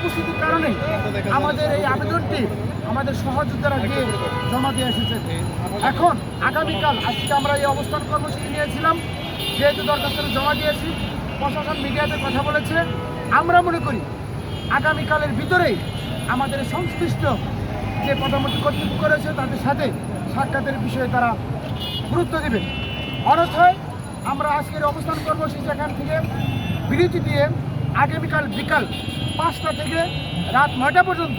অনুপস্থিতির কারণে আমাদের এই আবেদনটি আমাদের সহযোদ্ধারা গিয়ে জমা দিয়ে এসেছে। এখন আগামীকাল আজকে আমরা এই অবস্থান কর্মসূচি নিয়েছিলাম, যেহেতু দরখাস্তটা জমা দিয়েছি, প্রশাসন মিডিয়াতে কথা বলেছে। আমরা মনে করি আগামীকালের ভিতরেই আমাদের সংশ্লিষ্ট যে প্রধানমন্ত্রী কর্তৃপক্ষ রয়েছে, তাদের সাথে সাক্ষাতের বিষয়ে তারা গুরুত্ব দেবে অনথয় আমরা আজকের অবস্থান কর্মসূচি এখান থেকে বিরতি দিয়ে আগামীকাল বিকাল পাঁচটা থেকে রাত নয়টা পর্যন্ত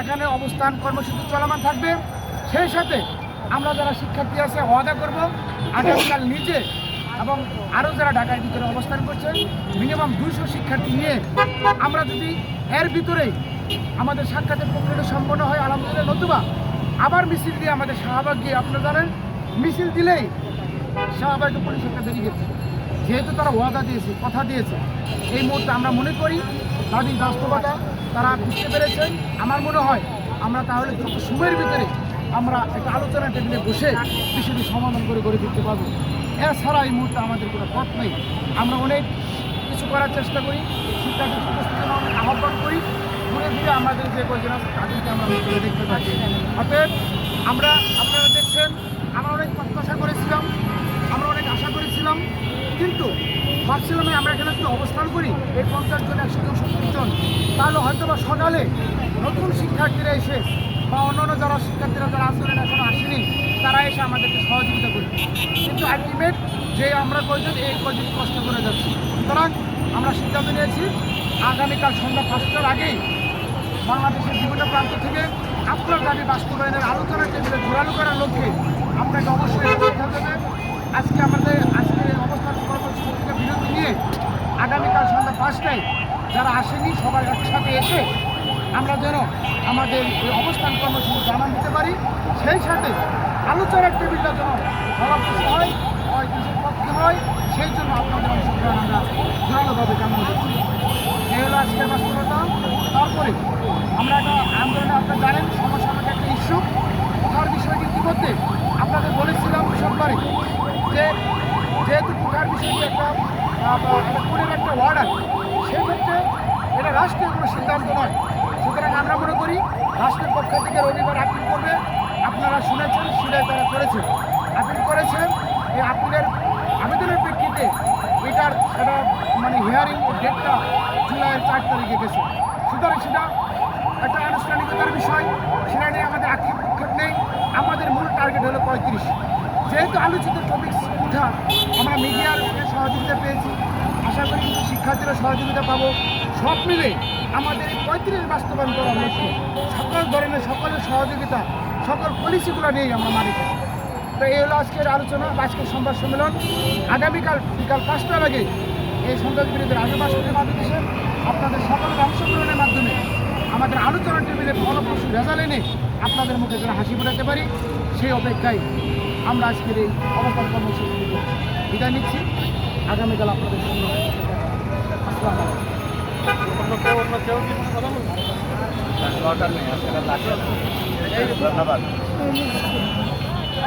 এখানে অবস্থান কর্মসূচি চলমান থাকবে। সেই সাথে আমরা যারা শিক্ষার্থী আছে, ওয়াদা করব আগামীকাল নিজে এবং আরও যারা ঢাকার ভিতরে অবস্থান করছে, মিনিমাম দুইশো শিক্ষার্থী নিয়ে আমরা যদি এর ভিতরেই আমাদের সাক্ষাতের প্রক্রিয়াটা সম্পন্ন হয়, আলহামদুলিল্লাহ, নতুবা আবার মিছিল দিয়ে আমাদের শাহবাগ গিয়ে আপনারা জানেন, মিছিল দিলেই শাহবাগে পরিষদটা বেরিয়ে গেছে। যেহেতু তারা ওয়াদা দিয়েছে, কথা দিয়েছে, এই মুহূর্তে আমরা মনে করি তাদের বাস্তবতা তারা বুঝতে পেরেছেন। আমার মনে হয় আমরা তাহলে দ্রুত সময়ের ভিতরে আমরা একটা আলোচনা টেবিলে বসে বিষয়টি সমাধান করে গড়ে তুলতে পারব। এছাড়া এই মুহূর্তে আমাদের কোনো পথ নেই। আমরা অনেক কিছু করার চেষ্টা করি শিক্ষার্থী উপস্থিতি আহ্বান করি। ঘুরে ফিরে আমাদের যে কয়েকজন আছে তাদেরকে আমরা দেখতে থাকি অতএব আমরা আপনারা দেখছেন আমরা অনেক প্রত্যাশা করেছিলাম আমরা অনেক আশা করেছিলাম কিন্তু এই আমরা এখানে যদি অবস্থান করি। এই পঞ্চাশ জন, একশো জন সত্তর জন। তাহলে হয়তো বা সকালে নতুন শিক্ষার্থীরা এসে বা অন্যান্য যারা শিক্ষার্থীরা যারা আন্দোলনে এখন আসেনি, তারা এসে আমাদেরকে সহযোগিতা করবে। কিন্তু আলটিমেট যে আমরা কয়জন, এই কয়জন কষ্ট করে যাচ্ছি। সুতরাং আমরা সিদ্ধান্ত নিয়েছি, আগামীকাল সন্ধ্যা পাঁচটার আগেই বাংলাদেশের বিভিন্ন প্রান্ত থেকে আপনার দাবি বাস্তবায়নের আলোচনা টেবিলে ঘোরালো করার লক্ষ্যে আপনাকে অবশ্যই আজকে আমাদের আজকে এই অবস্থান কর্মসূচি থেকে বিরতি নিয়ে আগামীকাল সন্ধ্যা পাঁচটায় যারা আসেনি সবাই একসাথে এসে আমরা যেন আমাদের এই অবস্থান কর্মসূচি জানান দিতে পারি। সেই সাথে আলোচনার টেবিলটা যেন ফলপ্রসূ হয় হয় দেশের পক্ষে হয় সেই জন্য আপনাদের অংশগ্রহণ আমরা জোরালোভাবে কামনা এই হলো আজকের বাস্তবতা তারপরে আমরা একটা আন্দোলনে আপনারা জানেন সমসাময়িক একটা ইস্যু। কোথার বিষয়টি ইতিমধ্যে আপনাদের বলেছিলাম সোমবারে যে যেহেতু কোথার বিষয়টি একটা আহ, একটা অর্ডার সেক্ষেত্রে এটা রাষ্ট্রীয় কোনো সিদ্ধান্ত নয়। সুতরাং আমরা মনে করি, রাষ্ট্রের পক্ষ থেকে রবিবার আপিল করবে। আপনারা শুনেছেন সিলাই তারা করেছে। আপিল করেছেন এই আপিলের আবেদনের প্রেক্ষিতে এটার একটা মানে হিয়ারিং ডেটটা জুলাইয়ের চার তারিখে গেছে। সুতরাং সেটা একটা আনুষ্ঠানিকতার বিষয়, সেটা নিয়ে আমাদের আক্ষেপ বিক্ষেপ নেই। আমাদের মূল টার্গেট হলো পঁয়ত্রিশ। যেহেতু আলোচিত টপিক্স উঠা, আমরা মিডিয়ার সহযোগিতা পেয়েছি। শিক্ষার্থীরা সহযোগিতা পাবো। সব মিলে আমাদের এই পঁয়ত্রিশ বাস্তবায়ন করার লক্ষ্য সকল ধরনের সকলের সহযোগিতা, সকল পলিসিগুলো নিয়েই আমরা মারি থাকি তো এই হলো আজকের আলোচনা আজকের সংবাদ সম্মেলন। আগামীকাল বিকাল পাঁচটার আগে এই সন্ত্রাস বিরোধী মাধ্যমে আপনাদের সকলের অংশগ্রহণের মাধ্যমে আমাদের আলোচনা টেবিলে ফলপ্রসূ রেজাল্ট এনে আপনাদের মুখে যেন হাসি ফোটাতে পারি, সেই অপেক্ষায় আমরা আজকের এই অবস্থান কর্মসূচি বিদায় নিচ্ছি। আগামীকাল আপনাদের সঙ্গে धन्यवाद.